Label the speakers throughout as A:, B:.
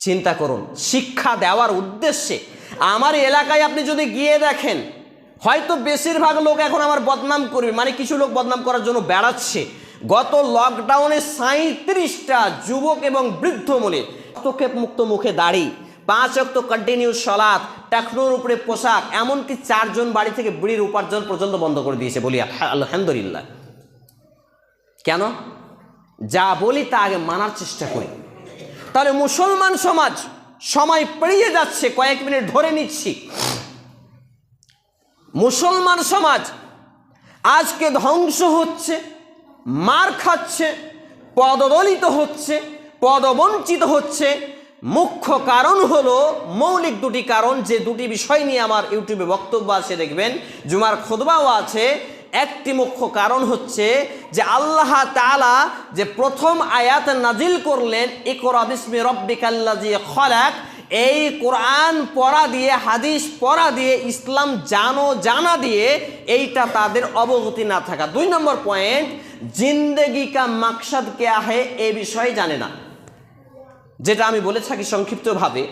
A: চিন্তা করুন, শিক্ষা দেওয়ার উদ্দেশ্যে আমার এলাকায় আপনি যদি গিয়ে দেখেন, হয়তো বেশিরভাগ লোক এখন আমার বদনাম করবে। মানে কিছু লোক বদনাম করার জন্য বেড়াচ্ছে। গত লকডাউনে সাঁত্রিশটা যুবক এবং বৃদ্ধ মনে হস্তক্ষেপ মুক্ত মুখে দাড়ি, পাঁচ অক্ত কন্টিনিউ সলাদ টেকনোর উপরে পোশাক, এমনকি চারজন বাড়ি থেকে বিড়ির উপার্জন পর্যন্ত বন্ধ করে দিয়েছে বলি আলহামদুলিল্লাহ। কেন? যা বলি তা আগে মানার চেষ্টা করি। তাহলে মুসলমান সমাজ সময় পেরিয়ে যাচ্ছে, কয়েক মিনিট ধরে নিচ্ছি। মুসলমান সমাজ আজকে ধ্বংস হচ্ছে, মার খাচ্ছে, পদদলিত হচ্ছে, পদবঞ্চিত হচ্ছে। মুখ্য কারণ হলো মৌলিক দুটি কারণ, যে দুটি বিষয় নিয়ে আমার ইউটিউবে বক্তব্য আছে, দেখবেন। জুমার খোদবাও আছে একটি মুখ্য কারণ হচ্ছে যে আল্লাহ তাআলা যে প্রথম আয়াত নাজিল করলেন, ইকরা বিসমি রব্বিকাল্লাজি খলাক, এই কোরআন পড়া দিয়ে, হাদিস পড়া দিয়ে, ইসলাম জানো জানা দিয়ে এইটা তাদের অবগতি না থাকা। দুই নম্বর পয়েন্ট, জিন্দেগি কা মাকসাদ কেয়া হে এ বিষয়ে জানে না। যেটা আমি বলে থাকি সংক্ষিপ্তভাবে।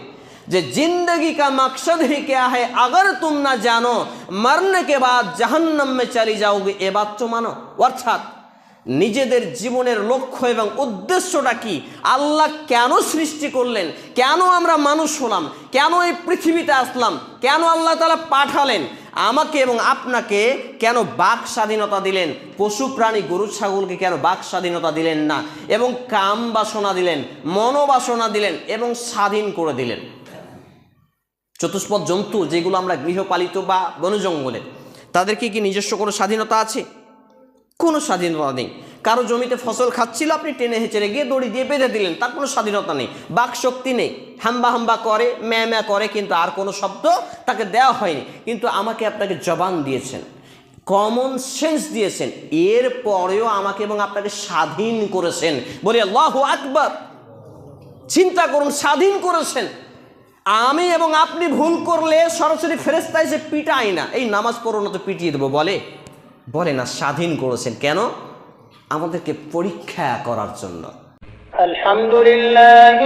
A: যে जिंदगी का मकसद ही क्या है अगर तुम ना जानो मरने के बाद जहन्नम में चली जाओगे এ বাত তো মানো অর্থাৎ নিজেদের জীবনের লক্ষ্য এবং উদ্দেশ্যটা কি আল্লাহ কেন সৃষ্টি করলেন কেন আমরা মানুষ হলাম কেন এই পৃথিবীতে আসলাম কেন আল্লাহ তালা পাঠালেন আমাকে এবং আপনাকে কেন বাক স্বাধীনতা দিলেন পশু প্রাণী গরু ছাগলকে কেন বাক স্বাধীনতা দিলেন না এবং কাম বাসনা দিলেন মনোবাসনা দিলেন এবং স্বাধীন করে দিলেন চতুষ্পদ জন্তু যেগুলো আমরা গৃহপালিত বা বনজঙ্গলে তাদেরকে কি নিজস্ব কোনো স্বাধীনতা আছে? কোনো স্বাধীনতা নেই। কারও জমিতে ফসল খাচ্ছিল, আপনি টেনে হেঁচড়ে গিয়ে দড়ি দিয়ে বেঁধে দিলেন, তার কোনো স্বাধীনতা নেই। বাক শক্তি নেই। হাম্বা হাম্বা করে, ম্যা ম্যা করে, কিন্তু আর কোনো শব্দ তাকে দেওয়া হয়নি। কিন্তু আমাকে আপনাকে জবান দিয়েছেন কমন সেন্স দিয়েছেন। এর পরেও আমাকে এবং আপনাকে স্বাধীন করেছেন। বলি, আল্লাহ আকবর! চিন্তা করুন, স্বাধীন করেছেন। আমি এবং আপনি ভুল করলে সরাসরি ফেরেস্তা এসে পিটাই না। এই নামাজ পড়ো না তো পিটিয়ে দেবো, বলে। বলে না, স্বাধীন করেছেন। কেন? আমাদেরকে পরীক্ষা করার জন্য।
B: আলহামদুলিল্লাহ